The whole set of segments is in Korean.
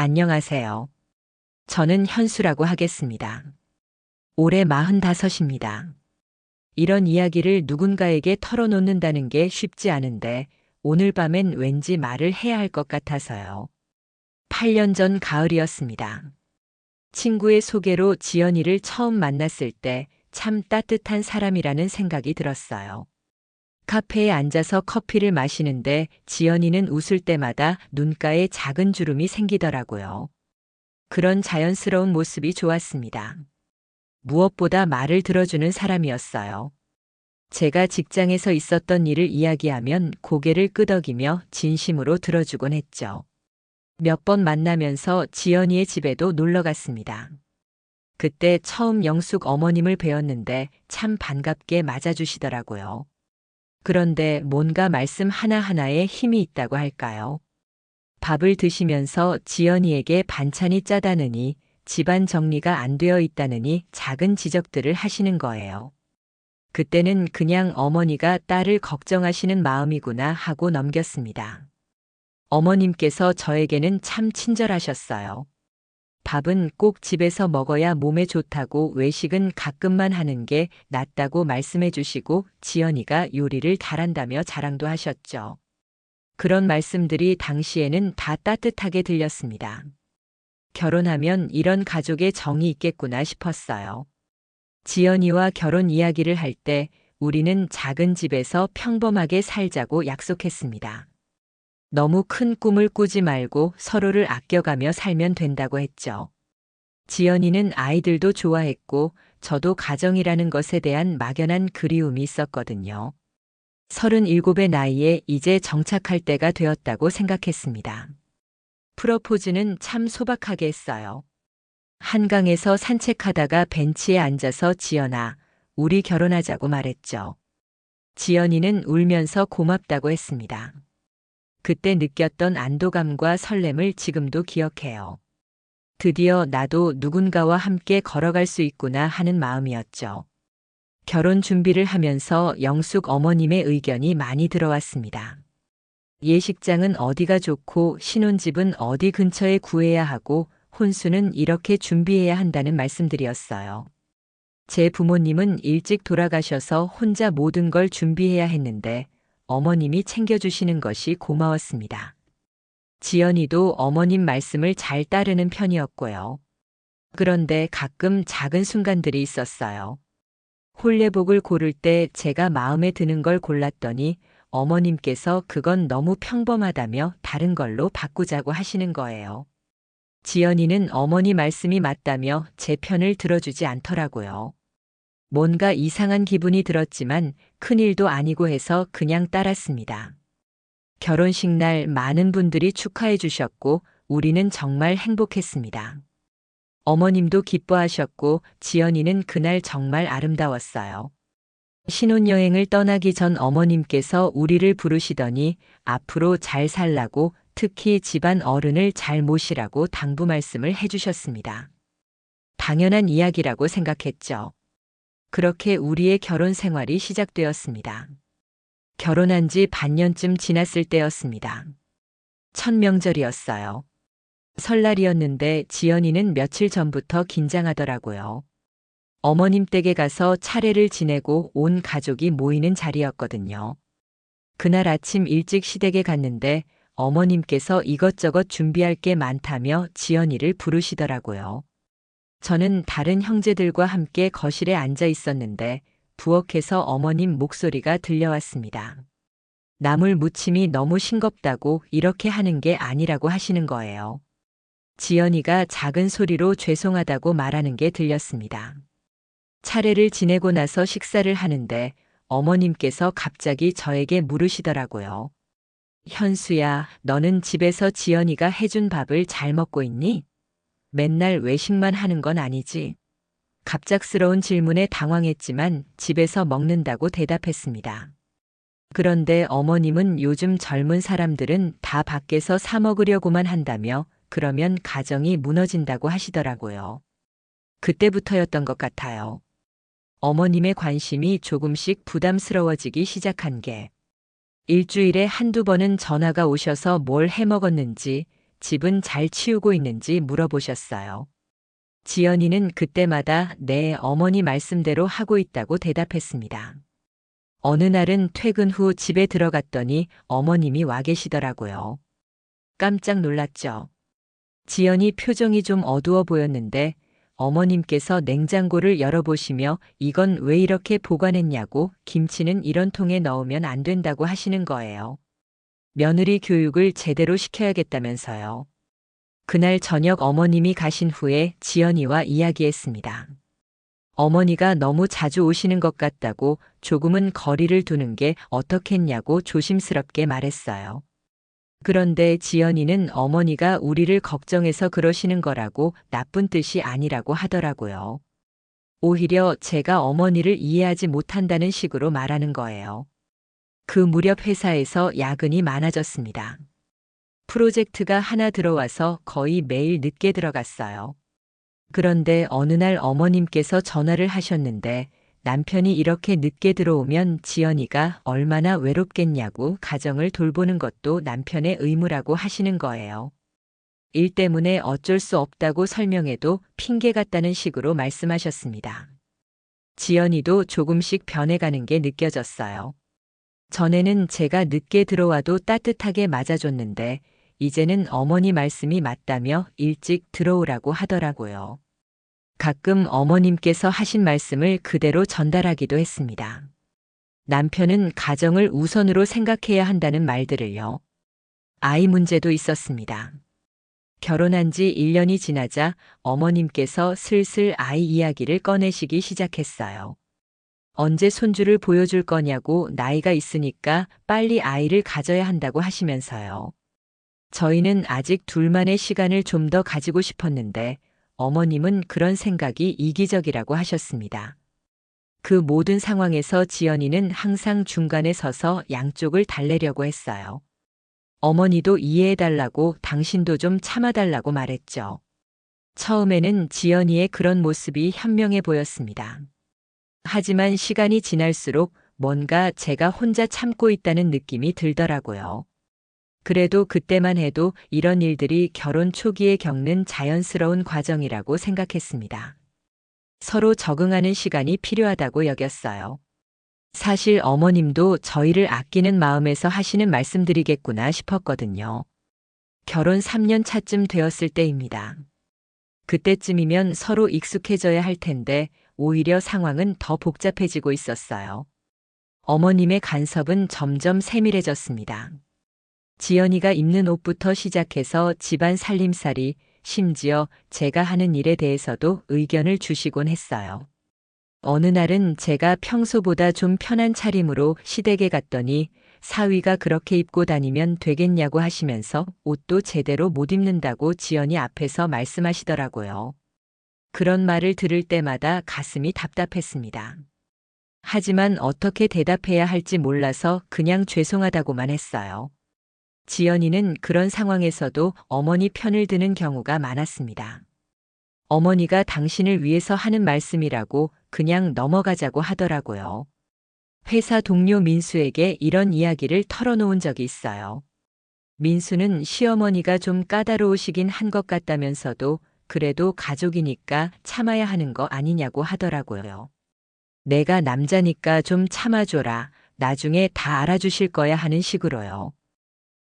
안녕하세요. 저는 현수라고 하겠습니다. 올해 45입니다. 이런 이야기를 누군가에게 털어놓는다는 게 쉽지 않은데 오늘 밤엔 왠지 말을 해야 할 것 같아서요. 8년 전 가을이었습니다. 친구의 소개로 지연이를 처음 만났을 때 참 따뜻한 사람이라는 생각이 들었어요. 카페에 앉아서 커피를 마시는데 지연이는 웃을 때마다 눈가에 작은 주름이 생기더라고요. 그런 자연스러운 모습이 좋았습니다. 무엇보다 말을 들어주는 사람이었어요. 제가 직장에서 있었던 일을 이야기하면 고개를 끄덕이며 진심으로 들어주곤 했죠. 몇 번 만나면서 지연이의 집에도 놀러 갔습니다. 그때 처음 영숙 어머님을 뵈었는데 참 반갑게 맞아주시더라고요. 그런데 뭔가 말씀 하나하나에 힘이 있다고 할까요? 밥을 드시면서 지연이에게 반찬이 짜다느니 집안 정리가 안 되어 있다느니 작은 지적들을 하시는 거예요. 그때는 그냥 어머니가 딸을 걱정하시는 마음이구나 하고 넘겼습니다. 어머님께서 저에게는 참 친절하셨어요. 밥은 꼭 집에서 먹어야 몸에 좋다고 외식은 가끔만 하는 게 낫다고 말씀해 주시고 지연이가 요리를 잘한다며 자랑도 하셨죠. 그런 말씀들이 당시에는 다 따뜻하게 들렸습니다. 결혼하면 이런 가족의 정이 있겠구나 싶었어요. 지연이와 결혼 이야기를 할 때 우리는 작은 집에서 평범하게 살자고 약속했습니다. 너무 큰 꿈을 꾸지 말고 서로를 아껴가며 살면 된다고 했죠. 지연이는 아이들도 좋아했고 저도 가정이라는 것에 대한 막연한 그리움이 있었거든요. 37의 나이에 이제 정착할 때가 되었다고 생각했습니다. 프로포즈는 참 소박하게 했어요. 한강에서 산책하다가 벤치에 앉아서 지연아, 우리 결혼하자고 말했죠. 지연이는 울면서 고맙다고 했습니다. 그때 느꼈던 안도감과 설렘을 지금도 기억해요. 드디어 나도 누군가와 함께 걸어갈 수 있구나 하는 마음이었죠. 결혼 준비를 하면서 영숙 어머님의 의견이 많이 들어왔습니다. 예식장은 어디가 좋고 신혼집은 어디 근처에 구해야 하고 혼수는 이렇게 준비해야 한다는 말씀들이었어요. 제 부모님은 일찍 돌아가셔서 혼자 모든 걸 준비해야 했는데 어머님이 챙겨주시는 것이 고마웠습니다. 지연이도 어머님 말씀을 잘 따르는 편이었고요. 그런데 가끔 작은 순간들이 있었어요. 홀례복을 고를 때 제가 마음에 드는 걸 골랐더니 어머님께서 그건 너무 평범하다며 다른 걸로 바꾸자고 하시는 거예요. 지연이는 어머니 말씀이 맞다며 제 편을 들어주지 않더라고요. 뭔가 이상한 기분이 들었지만 큰일도 아니고 해서 그냥 따랐습니다. 결혼식 날 많은 분들이 축하해 주셨고 우리는 정말 행복했습니다. 어머님도 기뻐하셨고 지연이는 그날 정말 아름다웠어요. 신혼여행을 떠나기 전 어머님께서 우리를 부르시더니 앞으로 잘 살라고 특히 집안 어른을 잘 모시라고 당부 말씀을 해주셨습니다. 당연한 이야기라고 생각했죠. 그렇게 우리의 결혼 생활이 시작되었습니다. 결혼한 지 반년쯤 지났을 때였습니다. 첫 명절이었어요. 설날이었는데 지연이는 며칠 전부터 긴장하더라고요. 어머님 댁에 가서 차례를 지내고 온 가족이 모이는 자리였거든요. 그날 아침 일찍 시댁에 갔는데 어머님께서 이것저것 준비할 게 많다며 지연이를 부르시더라고요. 저는 다른 형제들과 함께 거실에 앉아 있었는데 부엌에서 어머님 목소리가 들려왔습니다. 나물 무침이 너무 싱겁다고 이렇게 하는 게 아니라고 하시는 거예요. 지연이가 작은 소리로 죄송하다고 말하는 게 들렸습니다. 차례를 지내고 나서 식사를 하는데 어머님께서 갑자기 저에게 물으시더라고요. 현수야, 너는 집에서 지연이가 해준 밥을 잘 먹고 있니? 맨날 외식만 하는 건 아니지. 갑작스러운 질문에 당황했지만 집에서 먹는다고 대답했습니다. 그런데 어머님은 요즘 젊은 사람들은 다 밖에서 사 먹으려고만 한다며 그러면 가정이 무너진다고 하시더라고요. 그때부터였던 것 같아요. 어머님의 관심이 조금씩 부담스러워지기 시작한 게 일주일에 한두 번은 전화가 오셔서 뭘 해 먹었는지 집은 잘 치우고 있는지 물어보셨어요. 지연이는 그때마다 내 어머니 말씀대로 하고 있다고 대답했습니다. 어느 날은 퇴근 후 집에 들어갔더니 어머님이 와 계시더라고요. 깜짝 놀랐죠. 지연이 표정이 좀 어두워 보였는데 어머님께서 냉장고를 열어보시며 이건 왜 이렇게 보관했냐고 김치는 이런 통에 넣으면 안 된다고 하시는 거예요. 며느리 교육을 제대로 시켜야겠다면서요. 그날 저녁 어머님이 가신 후에 지연이와 이야기했습니다. 어머니가 너무 자주 오시는 것 같다고 조금은 거리를 두는 게 어떻겠냐고 조심스럽게 말했어요. 그런데 지연이는 어머니가 우리를 걱정해서 그러시는 거라고 나쁜 뜻이 아니라고 하더라고요. 오히려 제가 어머니를 이해하지 못한다는 식으로 말하는 거예요. 그 무렵 회사에서 야근이 많아졌습니다. 프로젝트가 하나 들어와서 거의 매일 늦게 들어갔어요. 그런데 어느 날 어머님께서 전화를 하셨는데 남편이 이렇게 늦게 들어오면 지연이가 얼마나 외롭겠냐고 가정을 돌보는 것도 남편의 의무라고 하시는 거예요. 일 때문에 어쩔 수 없다고 설명해도 핑계 같다는 식으로 말씀하셨습니다. 지연이도 조금씩 변해가는 게 느껴졌어요. 전에는 제가 늦게 들어와도 따뜻하게 맞아줬는데 이제는 어머니 말씀이 맞다며 일찍 들어오라고 하더라고요. 가끔 어머님께서 하신 말씀을 그대로 전달하기도 했습니다. 남편은 가정을 우선으로 생각해야 한다는 말들을요. 아이 문제도 있었습니다. 결혼한 지 1년이 지나자 어머님께서 슬슬 아이 이야기를 꺼내시기 시작했어요. 언제 손주를 보여줄 거냐고 나이가 있으니까 빨리 아이를 가져야 한다고 하시면서요. 저희는 아직 둘만의 시간을 좀 더 가지고 싶었는데 어머님은 그런 생각이 이기적이라고 하셨습니다. 그 모든 상황에서 지연이는 항상 중간에 서서 양쪽을 달래려고 했어요. 어머니도 이해해달라고 당신도 좀 참아달라고 말했죠. 처음에는 지연이의 그런 모습이 현명해 보였습니다. 하지만 시간이 지날수록 뭔가 제가 혼자 참고 있다는 느낌이 들더라고요. 그래도 그때만 해도 이런 일들이 결혼 초기에 겪는 자연스러운 과정이라고 생각했습니다. 서로 적응하는 시간이 필요하다고 여겼어요. 사실 어머님도 저희를 아끼는 마음에서 하시는 말씀들이겠구나 싶었거든요. 결혼 3년 차쯤 되었을 때입니다. 그때쯤이면 서로 익숙해져야 할 텐데 오히려 상황은 더 복잡해지고 있었어요. 어머님의 간섭은 점점 세밀해졌습니다. 지연이가 입는 옷부터 시작해서 집안 살림살이, 심지어 제가 하는 일에 대해서도 의견을 주시곤 했어요. 어느 날은 제가 평소보다 좀 편한 차림으로 시댁에 갔더니 사위가 그렇게 입고 다니면 되겠냐고 하시면서 옷도 제대로 못 입는다고 지연이 앞에서 말씀하시더라고요. 그런 말을 들을 때마다 가슴이 답답했습니다. 하지만 어떻게 대답해야 할지 몰라서 그냥 죄송하다고만 했어요. 지연이는 그런 상황에서도 어머니 편을 드는 경우가 많았습니다. 어머니가 당신을 위해서 하는 말씀이라고 그냥 넘어가자고 하더라고요. 회사 동료 민수에게 이런 이야기를 털어놓은 적이 있어요. 민수는 시어머니가 좀 까다로우시긴 한 것 같다면서도 그래도 가족이니까 참아야 하는 거 아니냐고 하더라고요. 내가 남자니까 좀 참아줘라. 나중에 다 알아주실 거야 하는 식으로요.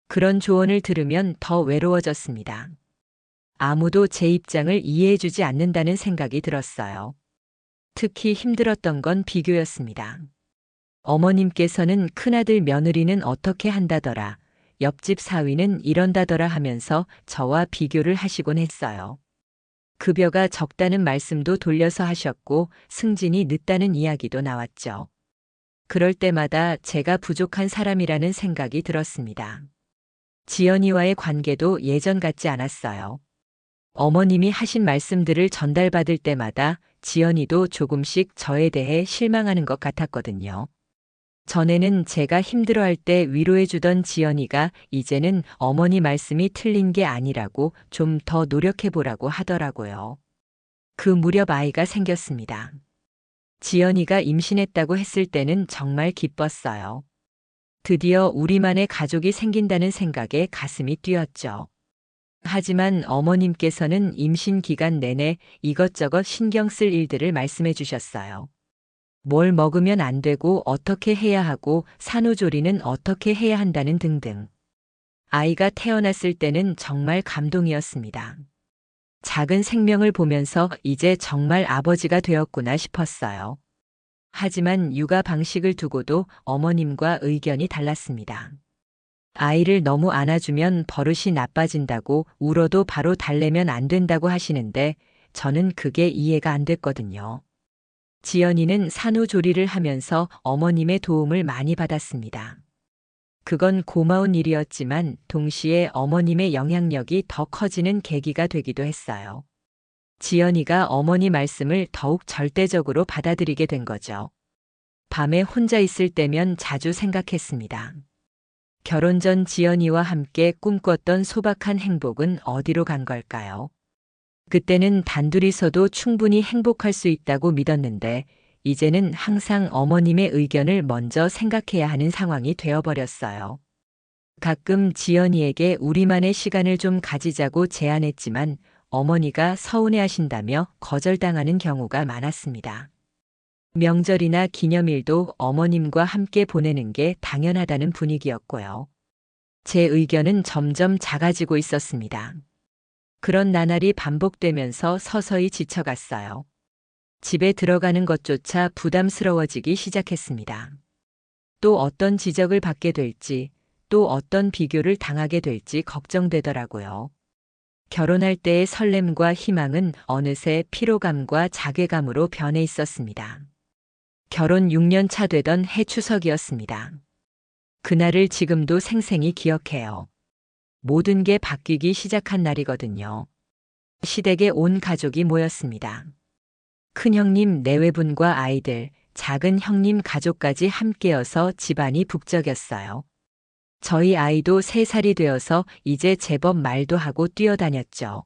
그런 조언을 들으면 더 외로워졌습니다. 아무도 제 입장을 이해해주지 않는다는 생각이 들었어요. 특히 힘들었던 건 비교였습니다. 어머님께서는 큰아들 며느리는 어떻게 한다더라, 옆집 사위는 이런다더라 하면서 저와 비교를 하시곤 했어요. 급여가 적다는 말씀도 돌려서 하셨고 승진이 늦다는 이야기도 나왔죠. 그럴 때마다 제가 부족한 사람이라는 생각이 들었습니다. 지연이와의 관계도 예전 같지 않았어요. 어머님이 하신 말씀들을 전달받을 때마다 지연이도 조금씩 저에 대해 실망하는 것 같았거든요. 전에는 제가 힘들어할 때 위로해주던 지연이가 이제는 어머니 말씀이 틀린 게 아니라고 좀 더 노력해보라고 하더라고요. 그 무렵 아이가 생겼습니다. 지연이가 임신했다고 했을 때는 정말 기뻤어요. 드디어 우리만의 가족이 생긴다는 생각에 가슴이 뛰었죠. 하지만 어머님께서는 임신 기간 내내 이것저것 신경 쓸 일들을 말씀해 주셨어요. 뭘 먹으면 안 되고 어떻게 해야 하고 산후조리는 어떻게 해야 한다는 등등. 아이가 태어났을 때는 정말 감동이었습니다. 작은 생명을 보면서 이제 정말 아버지가 되었구나 싶었어요. 하지만 육아 방식을 두고도 어머님과 의견이 달랐습니다. 아이를 너무 안아주면 버릇이 나빠진다고 울어도 바로 달래면 안 된다고 하시는데 저는 그게 이해가 안 됐거든요. 지연이는 산후조리를 하면서 어머님의 도움을 많이 받았습니다. 그건 고마운 일이었지만 동시에 어머님의 영향력이 더 커지는 계기가 되기도 했어요. 지연이가 어머니 말씀을 더욱 절대적으로 받아들이게 된 거죠. 밤에 혼자 있을 때면 자주 생각했습니다. 결혼 전 지연이와 함께 꿈꿨던 소박한 행복은 어디로 간 걸까요? 그때는 단둘이서도 충분히 행복할 수 있다고 믿었는데, 이제는 항상 어머님의 의견을 먼저 생각해야 하는 상황이 되어버렸어요. 가끔 지연이에게 우리만의 시간을 좀 가지자고 제안했지만 어머니가 서운해 하신다며 거절당하는 경우가 많았습니다. 명절이나 기념일도 어머님과 함께 보내는 게 당연하다는 분위기였고요. 제 의견은 점점 작아지고 있었습니다. 그런 나날이 반복되면서 서서히 지쳐갔어요. 집에 들어가는 것조차 부담스러워지기 시작했습니다. 또 어떤 지적을 받게 될지, 또 어떤 비교를 당하게 될지 걱정되더라고요. 결혼할 때의 설렘과 희망은 어느새 피로감과 자괴감으로 변해 있었습니다. 결혼 6년 차 되던 해 추석이었습니다. 그날을 지금도 생생히 기억해요. 모든 게 바뀌기 시작한 날이거든요. 시댁에 온 가족이 모였습니다. 큰형님 내외분과 아이들, 작은 형님 가족까지 함께여서 집안이 북적였어요. 저희 아이도 3살이 되어서 이제 제법 말도 하고 뛰어다녔죠.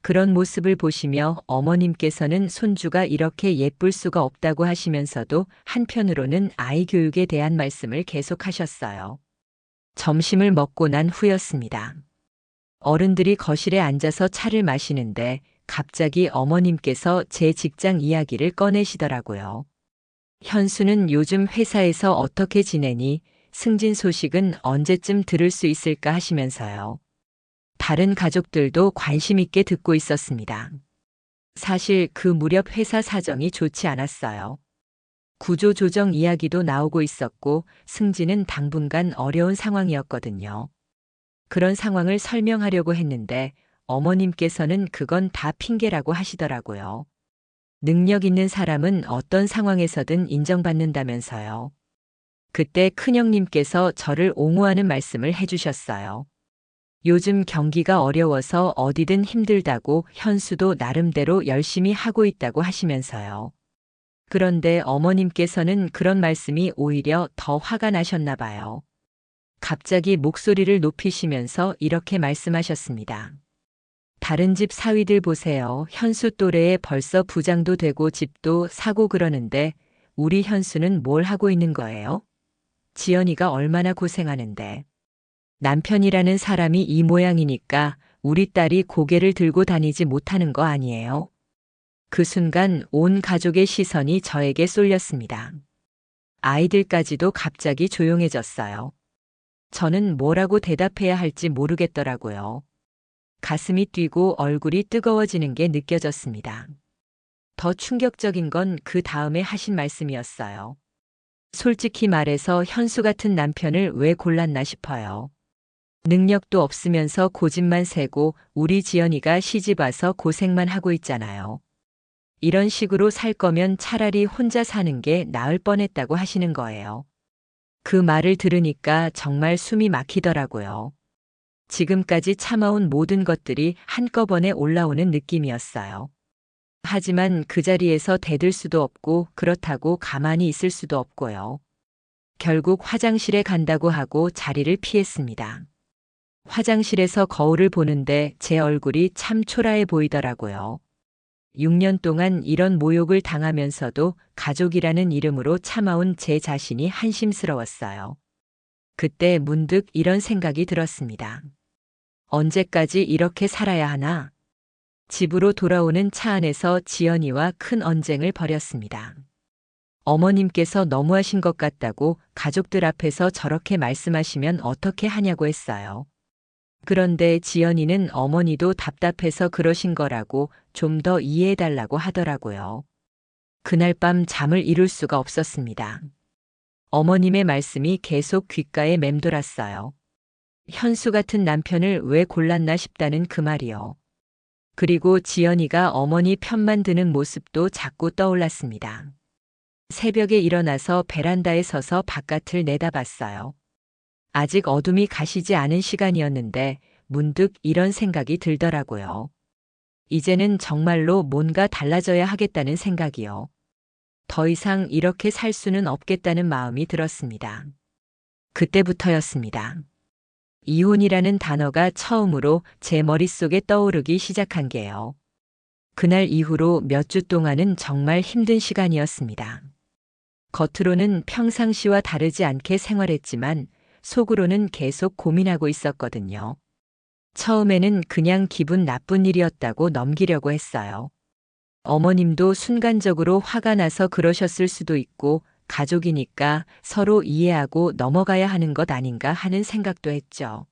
그런 모습을 보시며 어머님께서는 손주가 이렇게 예쁠 수가 없다고 하시면서도 한편으로는 아이 교육에 대한 말씀을 계속하셨어요. 점심을 먹고 난 후였습니다. 어른들이 거실에 앉아서 차를 마시는데 갑자기 어머님께서 제 직장 이야기를 꺼내시더라고요. 현수는 요즘 회사에서 어떻게 지내니? 승진 소식은 언제쯤 들을 수 있을까 하시면서요. 다른 가족들도 관심 있게 듣고 있었습니다. 사실 그 무렵 회사 사정이 좋지 않았어요. 구조조정 이야기도 나오고 있었고 승진은 당분간 어려운 상황이었거든요. 그런 상황을 설명하려고 했는데 어머님께서는 그건 다 핑계라고 하시더라고요. 능력 있는 사람은 어떤 상황에서든 인정받는다면서요. 그때 큰형님께서 저를 옹호하는 말씀을 해주셨어요. 요즘 경기가 어려워서 어디든 힘들다고 현수도 나름대로 열심히 하고 있다고 하시면서요. 그런데 어머님께서는 그런 말씀이 오히려 더 화가 나셨나 봐요. 갑자기 목소리를 높이시면서 이렇게 말씀하셨습니다. 다른 집 사위들 보세요. 현수 또래에 벌써 부장도 되고 집도 사고 그러는데 우리 현수는 뭘 하고 있는 거예요? 지연이가 얼마나 고생하는데. 남편이라는 사람이 이 모양이니까 우리 딸이 고개를 들고 다니지 못하는 거 아니에요? 그 순간 온 가족의 시선이 저에게 쏠렸습니다. 아이들까지도 갑자기 조용해졌어요. 저는 뭐라고 대답해야 할지 모르겠더라고요. 가슴이 뛰고 얼굴이 뜨거워지는 게 느껴졌습니다. 더 충격적인 건 그 다음에 하신 말씀이었어요. 솔직히 말해서 현수 같은 남편을 왜 골랐나 싶어요. 능력도 없으면서 고집만 세고 우리 지연이가 시집 와서 고생만 하고 있잖아요. 이런 식으로 살 거면 차라리 혼자 사는 게 나을 뻔했다고 하시는 거예요. 그 말을 들으니까 정말 숨이 막히더라고요. 지금까지 참아온 모든 것들이 한꺼번에 올라오는 느낌이었어요. 하지만 그 자리에서 대들 수도 없고 그렇다고 가만히 있을 수도 없고요. 결국 화장실에 간다고 하고 자리를 피했습니다. 화장실에서 거울을 보는데 제 얼굴이 참 초라해 보이더라고요. 6년 동안 이런 모욕을 당하면서도 가족이라는 이름으로 참아온 제 자신이 한심스러웠어요. 그때 문득 이런 생각이 들었습니다. 언제까지 이렇게 살아야 하나? 집으로 돌아오는 차 안에서 지연이와 큰 언쟁을 벌였습니다. 어머님께서 너무하신 것 같다고 가족들 앞에서 저렇게 말씀하시면 어떻게 하냐고 했어요. 그런데 지연이는 어머니도 답답해서 그러신 거라고 좀 더 이해해달라고 하더라고요. 그날 밤 잠을 이룰 수가 없었습니다. 어머님의 말씀이 계속 귓가에 맴돌았어요. 현수 같은 남편을 왜 골랐나 싶다는 그 말이요. 그리고 지연이가 어머니 편만 드는 모습도 자꾸 떠올랐습니다. 새벽에 일어나서 베란다에 서서 바깥을 내다봤어요. 아직 어둠이 가시지 않은 시간이었는데 문득 이런 생각이 들더라고요. 이제는 정말로 뭔가 달라져야 하겠다는 생각이요. 더 이상 이렇게 살 수는 없겠다는 마음이 들었습니다. 그때부터였습니다. 이혼이라는 단어가 처음으로 제 머릿속에 떠오르기 시작한 게요. 그날 이후로 몇 주 동안은 정말 힘든 시간이었습니다. 겉으로는 평상시와 다르지 않게 생활했지만 속으로는 계속 고민하고 있었거든요. 처음에는 그냥 기분 나쁜 일이었다고 넘기려고 했어요. 어머님도 순간적으로 화가 나서 그러셨을 수도 있고 가족이니까 서로 이해하고 넘어가야 하는 것 아닌가 하는 생각도 했죠.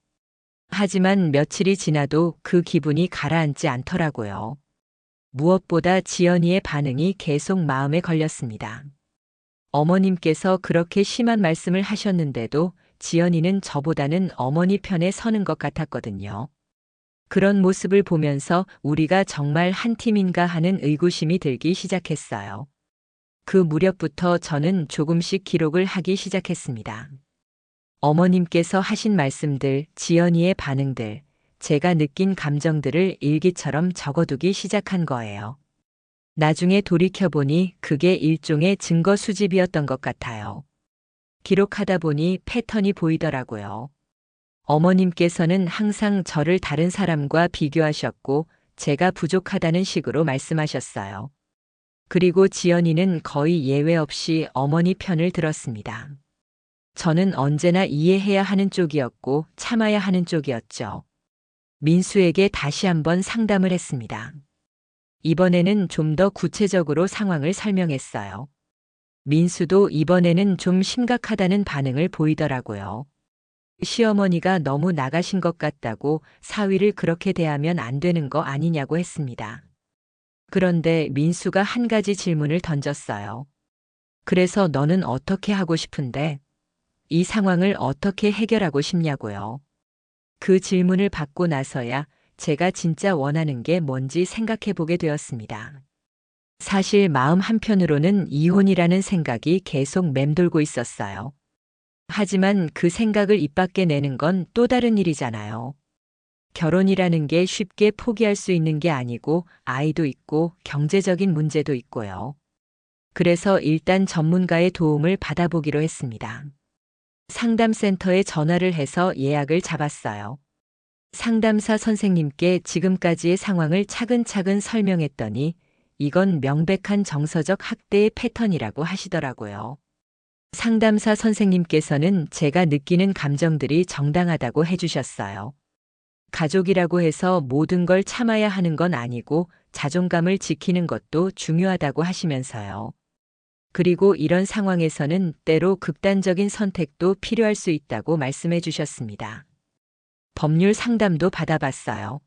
하지만 며칠이 지나도 그 기분이 가라앉지 않더라고요. 무엇보다 지연이의 반응이 계속 마음에 걸렸습니다. 어머님께서 그렇게 심한 말씀을 하셨는데도 지연이는 저보다는 어머니 편에 서는 것 같았거든요. 그런 모습을 보면서 우리가 정말 한 팀인가 하는 의구심이 들기 시작했어요. 그 무렵부터 저는 조금씩 기록을 하기 시작했습니다. 어머님께서 하신 말씀들, 지연이의 반응들, 제가 느낀 감정들을 일기처럼 적어두기 시작한 거예요. 나중에 돌이켜보니 그게 일종의 증거 수집이었던 것 같아요. 기록하다 보니 패턴이 보이더라고요. 어머님께서는 항상 저를 다른 사람과 비교하셨고 제가 부족하다는 식으로 말씀하셨어요. 그리고 지연이는 거의 예외 없이 어머니 편을 들었습니다. 저는 언제나 이해해야 하는 쪽이었고 참아야 하는 쪽이었죠. 민수에게 다시 한번 상담을 했습니다. 이번에는 좀 더 구체적으로 상황을 설명했어요. 민수도 이번에는 좀 심각하다는 반응을 보이더라고요. 시어머니가 너무 나가신 것 같다고 사위를 그렇게 대하면 안 되는 거 아니냐고 했습니다. 그런데 민수가 한 가지 질문을 던졌어요. 그래서 너는 어떻게 하고 싶은데? 이 상황을 어떻게 해결하고 싶냐고요. 그 질문을 받고 나서야 제가 진짜 원하는 게 뭔지 생각해 보게 되었습니다. 사실 마음 한편으로는 이혼이라는 생각이 계속 맴돌고 있었어요. 하지만 그 생각을 입 밖에 내는 건 또 다른 일이잖아요. 결혼이라는 게 쉽게 포기할 수 있는 게 아니고 아이도 있고 경제적인 문제도 있고요. 그래서 일단 전문가의 도움을 받아보기로 했습니다. 상담센터에 전화를 해서 예약을 잡았어요. 상담사 선생님께 지금까지의 상황을 차근차근 설명했더니 이건 명백한 정서적 학대의 패턴이라고 하시더라고요. 상담사 선생님께서는 제가 느끼는 감정들이 정당하다고 해주셨어요. 가족이라고 해서 모든 걸 참아야 하는 건 아니고 자존감을 지키는 것도 중요하다고 하시면서요. 그리고 이런 상황에서는 때로 극단적인 선택도 필요할 수 있다고 말씀해 주셨습니다. 법률 상담도 받아봤어요.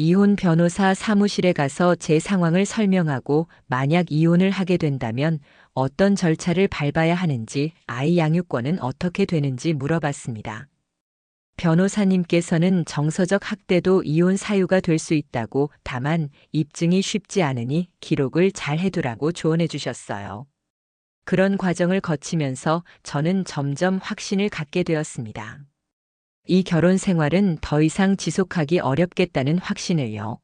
이혼 변호사 사무실에 가서 제 상황을 설명하고 만약 이혼을 하게 된다면 어떤 절차를 밟아야 하는지 아이 양육권은 어떻게 되는지 물어봤습니다. 변호사님께서는 정서적 학대도 이혼 사유가 될 수 있다고 다만 입증이 쉽지 않으니 기록을 잘 해두라고 조언해 주셨어요. 그런 과정을 거치면서 저는 점점 확신을 갖게 되었습니다. 이 결혼 생활은 더 이상 지속하기 어렵겠다는 확신을요.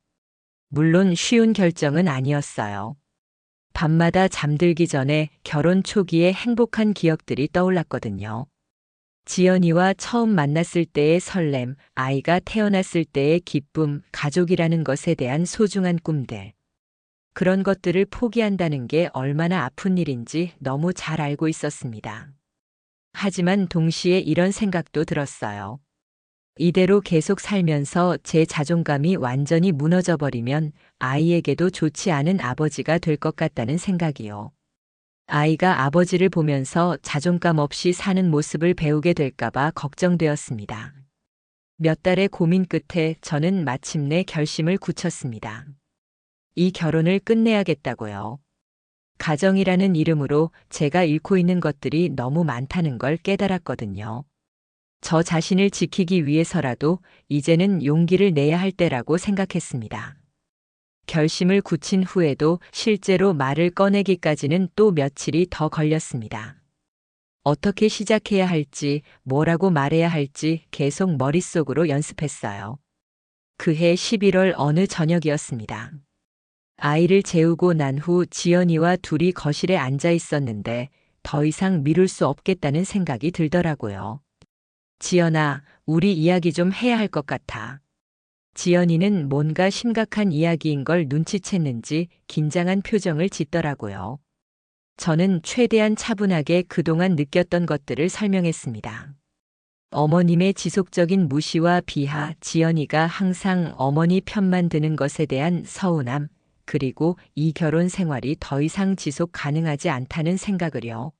물론 쉬운 결정은 아니었어요. 밤마다 잠들기 전에 결혼 초기의 행복한 기억들이 떠올랐거든요. 지연이와 처음 만났을 때의 설렘, 아이가 태어났을 때의 기쁨, 가족이라는 것에 대한 소중한 꿈들. 그런 것들을 포기한다는 게 얼마나 아픈 일인지 너무 잘 알고 있었습니다. 하지만 동시에 이런 생각도 들었어요. 이대로 계속 살면서 제 자존감이 완전히 무너져 버리면 아이에게도 좋지 않은 아버지가 될 것 같다는 생각이요. 아이가 아버지를 보면서 자존감 없이 사는 모습을 배우게 될까봐 걱정되었습니다. 몇 달의 고민 끝에 저는 마침내 결심을 굳혔습니다. 이 결혼을 끝내야겠다고요. 가정이라는 이름으로 제가 잃고 있는 것들이 너무 많다는 걸 깨달았거든요. 저 자신을 지키기 위해서라도 이제는 용기를 내야 할 때라고 생각했습니다. 결심을 굳힌 후에도 실제로 말을 꺼내기까지는 또 며칠이 더 걸렸습니다. 어떻게 시작해야 할지, 뭐라고 말해야 할지 계속 머릿속으로 연습했어요. 그해 11월 어느 저녁이었습니다. 아이를 재우고 난 후 지연이와 둘이 거실에 앉아 있었는데 더 이상 미룰 수 없겠다는 생각이 들더라고요. 지연아, 우리 이야기 좀 해야 할 것 같아. 지연이는 뭔가 심각한 이야기인 걸 눈치챘는지 긴장한 표정을 짓더라고요. 저는 최대한 차분하게 그동안 느꼈던 것들을 설명했습니다. 어머님의 지속적인 무시와 비하, 지연이가 항상 어머니 편만 드는 것에 대한 서운함, 그리고 이 결혼 생활이 더 이상 지속 가능하지 않다는 생각을요.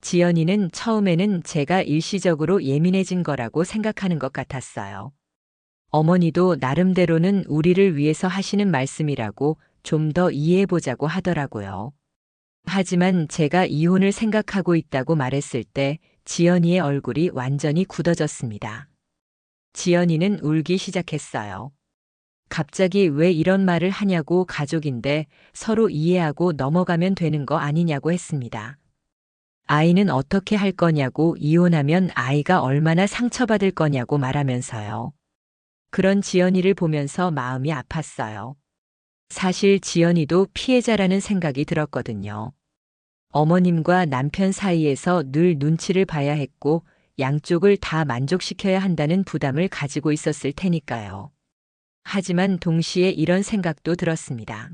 지연이는 처음에는 제가 일시적으로 예민해진 거라고 생각하는 것 같았어요. 어머니도 나름대로는 우리를 위해서 하시는 말씀이라고 좀 더 이해해보자고 하더라고요. 하지만 제가 이혼을 생각하고 있다고 말했을 때 지연이의 얼굴이 완전히 굳어졌습니다. 지연이는 울기 시작했어요. 갑자기 왜 이런 말을 하냐고 가족인데 서로 이해하고 넘어가면 되는 거 아니냐고 했습니다. 아이는 어떻게 할 거냐고 이혼하면 아이가 얼마나 상처받을 거냐고 말하면서요. 그런 지연이를 보면서 마음이 아팠어요. 사실 지연이도 피해자라는 생각이 들었거든요. 어머님과 남편 사이에서 늘 눈치를 봐야 했고 양쪽을 다 만족시켜야 한다는 부담을 가지고 있었을 테니까요. 하지만 동시에 이런 생각도 들었습니다.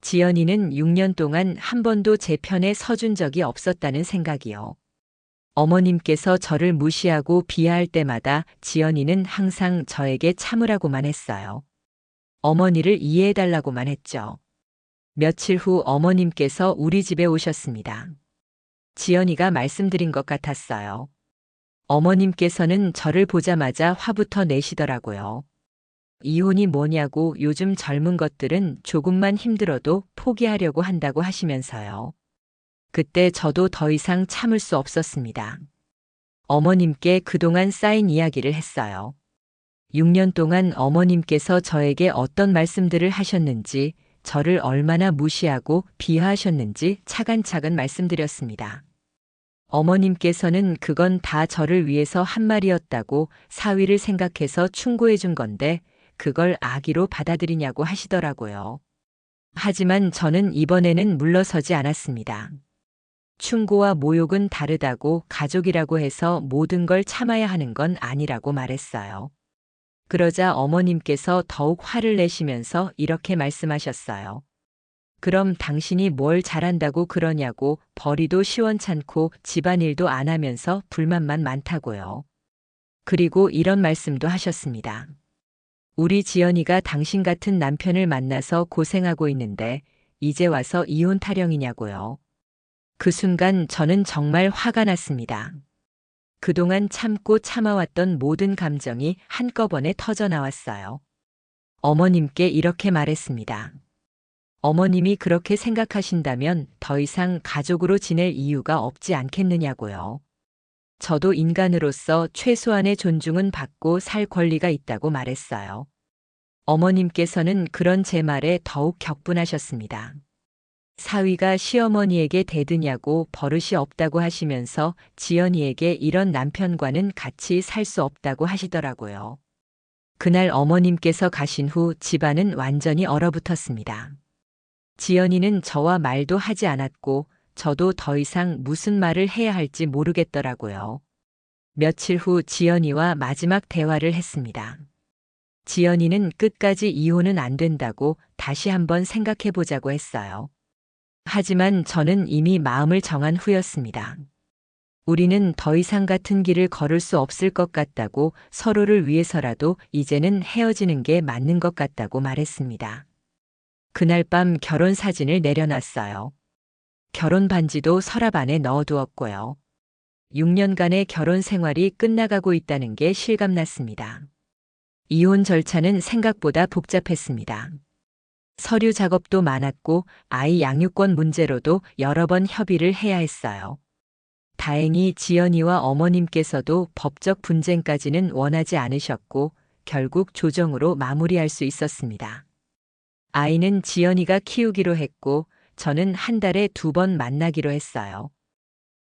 지연이는 6년 동안 한 번도 제 편에 서준 적이 없었다는 생각이요. 어머님께서 저를 무시하고 비하할 때마다 지연이는 항상 저에게 참으라고만 했어요. 어머니를 이해해달라고만 했죠. 며칠 후 어머님께서 우리 집에 오셨습니다. 지연이가 말씀드린 것 같았어요. 어머님께서는 저를 보자마자 화부터 내시더라고요. 이혼이 뭐냐고 요즘 젊은 것들은 조금만 힘들어도 포기하려고 한다고 하시면서요. 그때 저도 더 이상 참을 수 없었습니다. 어머님께 그동안 쌓인 이야기를 했어요. 6년 동안 어머님께서 저에게 어떤 말씀들을 하셨는지, 저를 얼마나 무시하고 비하하셨는지 차근차근 말씀드렸습니다. 어머님께서는 그건 다 저를 위해서 한 말이었다고 사위를 생각해서 충고해 준 건데 그걸 악의로 받아들이냐고 하시더라고요. 하지만 저는 이번에는 물러서지 않았습니다. 충고와 모욕은 다르다고 가족이라고 해서 모든 걸 참아야 하는 건 아니라고 말했어요. 그러자 어머님께서 더욱 화를 내시면서 이렇게 말씀하셨어요. 그럼 당신이 뭘 잘한다고 그러냐고 벌이도 시원찮고 집안일도 안 하면서 불만만 많다고요. 그리고 이런 말씀도 하셨습니다. 우리 지연이가 당신 같은 남편을 만나서 고생하고 있는데 이제 와서 이혼 타령이냐고요. 그 순간 저는 정말 화가 났습니다. 그동안 참고 참아왔던 모든 감정이 한꺼번에 터져 나왔어요. 어머님께 이렇게 말했습니다. 어머님이 그렇게 생각하신다면 더 이상 가족으로 지낼 이유가 없지 않겠느냐고요. 저도 인간으로서 최소한의 존중은 받고 살 권리가 있다고 말했어요. 어머님께서는 그런 제 말에 더욱 격분하셨습니다. 사위가 시어머니에게 대드냐고 버릇이 없다고 하시면서 지연이에게 이런 남편과는 같이 살 수 없다고 하시더라고요. 그날 어머님께서 가신 후 집안은 완전히 얼어붙었습니다. 지연이는 저와 말도 하지 않았고 저도 더 이상 무슨 말을 해야 할지 모르겠더라고요. 며칠 후 지연이와 마지막 대화를 했습니다. 지연이는 끝까지 이혼은 안 된다고 다시 한번 생각해 보자고 했어요. 하지만 저는 이미 마음을 정한 후였습니다. 우리는 더 이상 같은 길을 걸을 수 없을 것 같다고 서로를 위해서라도 이제는 헤어지는 게 맞는 것 같다고 말했습니다. 그날 밤 결혼 사진을 내려놨어요. 결혼 반지도 서랍 안에 넣어두었고요. 6년간의 결혼 생활이 끝나가고 있다는 게 실감났습니다. 이혼 절차는 생각보다 복잡했습니다. 서류 작업도 많았고 아이 양육권 문제로도 여러 번 협의를 해야 했어요. 다행히 지연이와 어머님께서도 법적 분쟁까지는 원하지 않으셨고 결국 조정으로 마무리할 수 있었습니다. 아이는 지연이가 키우기로 했고 저는 한 달에 두 번 만나기로 했어요.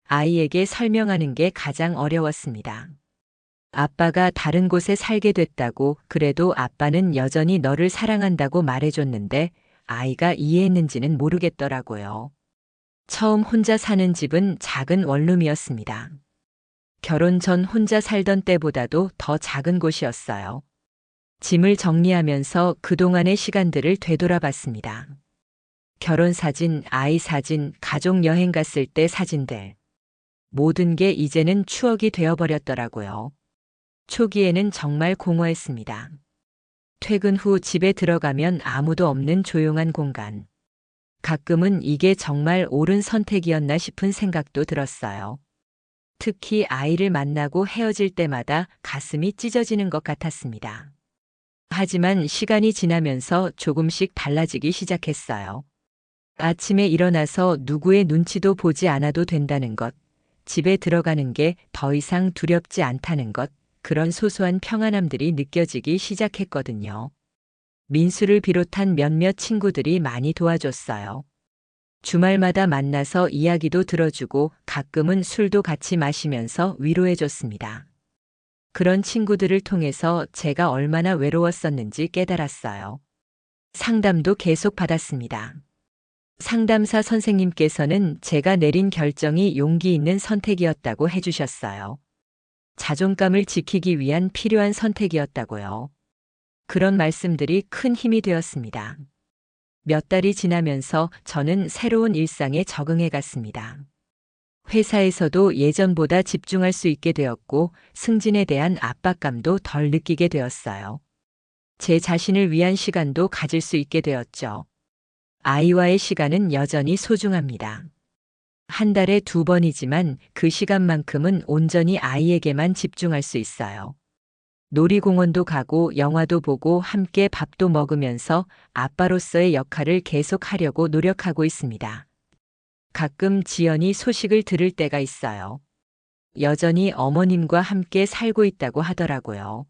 아이에게 설명하는 게 가장 어려웠습니다. 아빠가 다른 곳에 살게 됐다고 그래도 아빠는 여전히 너를 사랑한다고 말해줬는데 아이가 이해했는지는 모르겠더라고요. 처음 혼자 사는 집은 작은 원룸이었습니다. 결혼 전 혼자 살던 때보다도 더 작은 곳이었어요. 짐을 정리하면서 그동안의 시간들을 되돌아봤습니다. 결혼 사진, 아이 사진, 가족 여행 갔을 때 사진들. 모든 게 이제는 추억이 되어버렸더라고요. 초기에는 정말 공허했습니다. 퇴근 후 집에 들어가면 아무도 없는 조용한 공간. 가끔은 이게 정말 옳은 선택이었나 싶은 생각도 들었어요. 특히 아이를 만나고 헤어질 때마다 가슴이 찢어지는 것 같았습니다. 하지만 시간이 지나면서 조금씩 달라지기 시작했어요. 아침에 일어나서 누구의 눈치도 보지 않아도 된다는 것, 집에 들어가는 게 더 이상 두렵지 않다는 것, 그런 소소한 평안함들이 느껴지기 시작했거든요. 민수를 비롯한 몇몇 친구들이 많이 도와줬어요. 주말마다 만나서 이야기도 들어주고 가끔은 술도 같이 마시면서 위로해줬습니다. 그런 친구들을 통해서 제가 얼마나 외로웠었는지 깨달았어요. 상담도 계속 받았습니다. 상담사 선생님께서는 제가 내린 결정이 용기 있는 선택이었다고 해주셨어요. 자존감을 지키기 위한 필요한 선택이었다고요. 그런 말씀들이 큰 힘이 되었습니다. 몇 달이 지나면서 저는 새로운 일상에 적응해 갔습니다. 회사에서도 예전보다 집중할 수 있게 되었고 승진에 대한 압박감도 덜 느끼게 되었어요. 제 자신을 위한 시간도 가질 수 있게 되었죠. 아이와의 시간은 여전히 소중합니다. 한 달에 두 번이지만 그 시간만큼은 온전히 아이에게만 집중할 수 있어요. 놀이공원도 가고 영화도 보고 함께 밥도 먹으면서 아빠로서의 역할을 계속하려고 노력하고 있습니다. 가끔 지연이 소식을 들을 때가 있어요. 여전히 어머님과 함께 살고 있다고 하더라고요.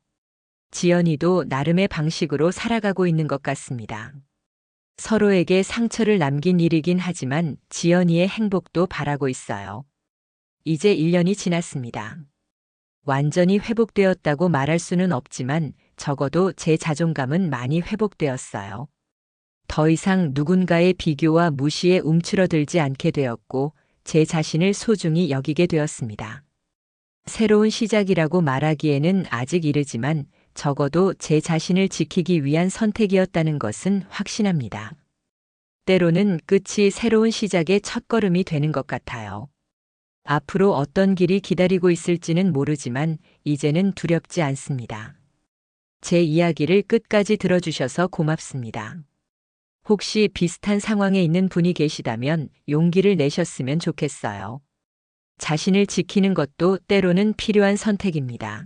지연이도 나름의 방식으로 살아가고 있는 것 같습니다. 서로에게 상처를 남긴 일이긴 하지만 지연이의 행복도 바라고 있어요. 이제 1년이 지났습니다. 완전히 회복되었다고 말할 수는 없지만 적어도 제 자존감은 많이 회복되었어요. 더 이상 누군가의 비교와 무시에 움츠러들지 않게 되었고 제 자신을 소중히 여기게 되었습니다. 새로운 시작이라고 말하기에는 아직 이르지만 적어도 제 자신을 지키기 위한 선택이었다는 것은 확신합니다. 때로는 끝이 새로운 시작의 첫걸음이 되는 것 같아요. 앞으로 어떤 길이 기다리고 있을지는 모르지만 이제는 두렵지 않습니다. 제 이야기를 끝까지 들어주셔서 고맙습니다. 혹시 비슷한 상황에 있는 분이 계시다면 용기를 내셨으면 좋겠어요. 자신을 지키는 것도 때로는 필요한 선택입니다.